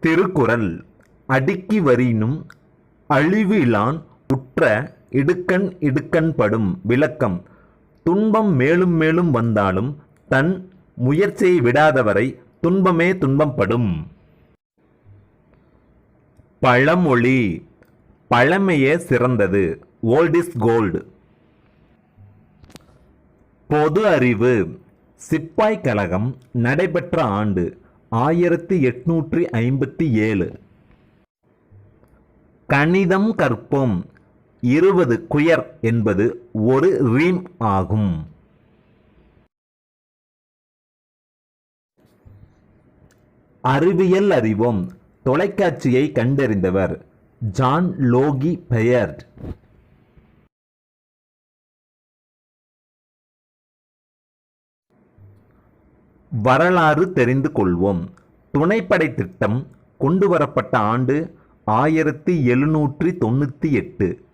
திருக்குறள் அடுக்கி வரினும் அழிவிலான் உற்ற இடுக்கண் இடுக்கண் படும் விளக்கம். துன்பம் மேலும் மேலும் வந்தாலும் தன் முயற்சியை விடாதவரை துன்பமே துன்பம் படும் பழமொழி பழமையே சிறந்தது ஓல்ட் இஸ் கோல்டு பொது அறிவு சிப்பாய் கழகம் நடைபெற்ற ஆண்டு ஆயிரத்தி எட்நூற்றி ஐம்பத்தி ஏழு. கணிதம் கற்போம். இருபது குயர் என்பது ஒரு ரீம் ஆகும். அறிவியல் அறிவோம். தொலைக்காட்சியை கண்டறிந்தவர் ஜான் லோகி பெயர்ட். வரலாறு தெரிந்து கொள்வோம். துணைப்படை திட்டம் கொண்டு வரப்பட்ட ஆண்டு ஆயிரத்தி எழுநூற்றி தொண்ணூற்றி எட்டு.